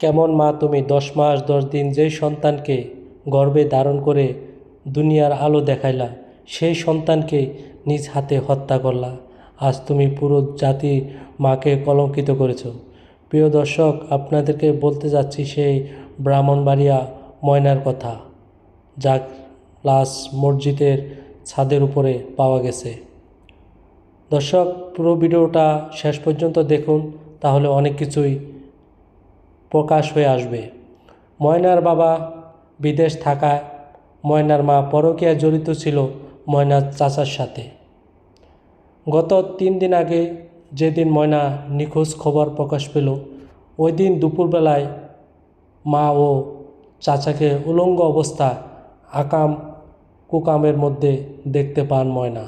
কেমন মা তুমি দশ মাস, দশ দিন যেই সন্তানকে গর্বে ধারণ করে দুনিয়ার আলো দেখাইলা, সেই সন্তানকে নিজ হাতে হত্যা করলা। আজ তুমি পুরো জাতি মাকে কলঙ্কিত করেছ। প্রিয় দর্শক, আপনাদেরকে বলতে যাচ্ছি সেই ব্রাহ্মণবাড়িয়া ময়নার কথা, যা লাশ মসজিদের ছাদের উপরে পাওয়া গেছে। দর্শক, পুরো ভিডিওটা শেষ পর্যন্ত দেখুন, তাহলে অনেক কিছুই প্রকাশ হয়ে আসবে। ময়নার বাবা বিদেশ থাকায় ময়নার মা পরকীয়া জড়িত ছিল ময়নার চাচার সাথে। গত তিন দিন আগে যেদিন ময়না নিখোঁজ খবর প্রকাশ পেল, ওই দিন দুপুরবেলায় মা ও চাচাকে উলঙ্গ অবস্থা আকাম কুকামের মধ্যে দেখতে পান ময়না।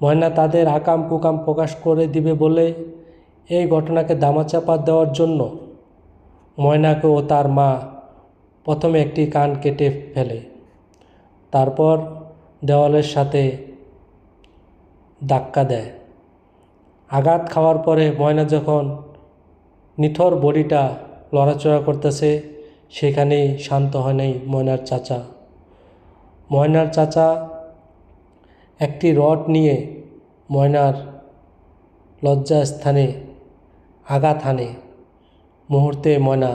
ময়না তাদের আকাম কুকাম প্রকাশ করে দিবে বলে এই ঘটনাকে দামাচাপা দেওয়ার জন্য ময়নাকে ও তার মা প্রথমে একটি কান কেটে ফেলে। তারপর দেওয়ালের সাথে ধাক্কা দেয়। আঘাত খাওয়ার পরে ময়না যখন নিথর বডিটা লড়াচড়া করতেছে, সেখানেই শান্ত হয় নাই ময়নার চাচা। ময়নার চাচা একটি রড নিয়ে ময়নার লজ্জাস্থানে আঘাত হানে। মুহূর্তে ময়না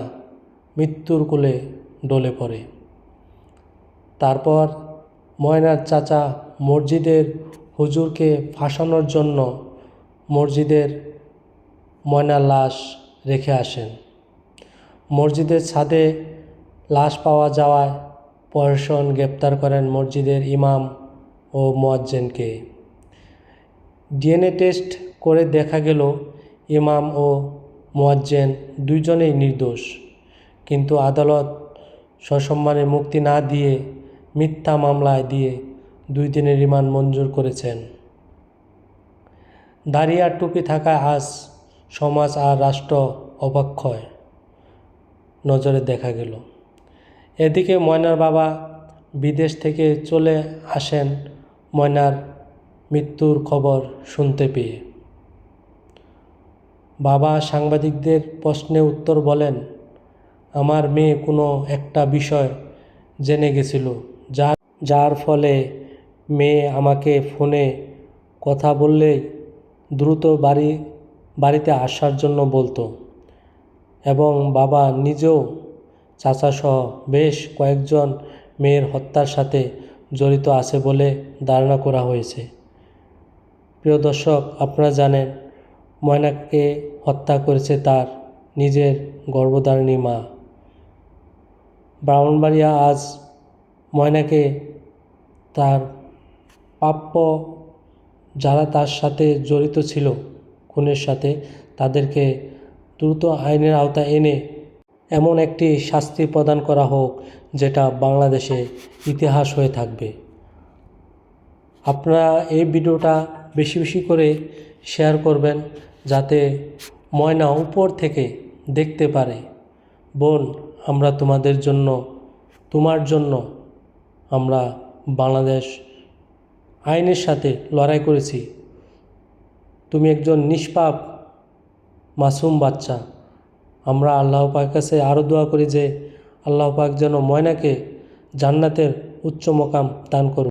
মৃত্যুর কোলে ডলে পড়ে। তারপর ময়নার চাচা মসজিদের হুজুরকে ফাঁসানোর জন্য মসজিদের ময়নার লাশ রেখে আসেন। মসজিদের ছাদে লাশ পাওয়া যাওয়ায় প্রশাসন গ্রেপ্তার করেন মসজিদের ইমাম ও মোয়াজ্জেনকে। ডিএনএ টেস্ট করে দেখা গেল ইমাম ও মোয়াজ্জেন দুইজনেই নির্দোষ। কিন্তু আদালত সসম্মানে মুক্তি না দিয়ে মিথ্যা মামলায় দিয়ে দুই দিনের রিমান্ড মঞ্জুর করেছেন। দাড়ি আর টুপি থাকায় আজ সমাজ আর রাষ্ট্র অবাক্ষয়। নজরে দেখা গেল। এদিকে ময়নার বাবা বিদেশ থেকে চলে আসেন। ময়নার মৃত্যুর খবর শুনতে পেয়ে। বাবা সাংবাদিকদের প্রশ্নে উত্তর বলেন, আমার মেয়ে কোনো একটা বিষয় জেনে গেছিল যার যার ফলে মেয়ে আমাকে ফোনে কথা বললেই দ্রুত বাড়ি, বাড়িতে আসার জন্য বলতো। এবং বাবা নিজেও চাচাসহ বেশ কয়েকজন মেয়ের হত্যার সাথে জড়িত আছে বলে ধারণা করা হয়েছে। প্রিয় দর্শক, আপনারা জানেন ময়নাকে হত্যা করেছে তার নিজের গর্ভধারিণী মা। ব্রাহ্মণবাড়িয়া আজ ময়নাকে তার প্রাপ্য যারা তার সাথে জড়িত ছিল, খুনের সাথে, তাদেরকে দ্রুত আইনের আওতায় এনে এমন একটি শাস্তি প্রদান করা হোক, যেটা বাংলাদেশে ইতিহাস হয়ে থাকবে। আপনারা এই ভিডিওটা বেশি বেশি করে শেয়ার করবেন যাতে ময়না উপর থেকে দেখতে পারে। বোন, আমরা তোমাদের জন্য, তোমার জন্য আমরা বাংলাদেশ আইনের সাথে লড়াই করেছি। তুমি একজন নিষ্পাপ, মাসুম বাচ্চা। আমরা আল্লাহ পাক কাছে আরও দোয়া করি যে, আল্লাহ পাক যেন ময়নাকে জান্নাতের উচ্চ মকাম দান করুন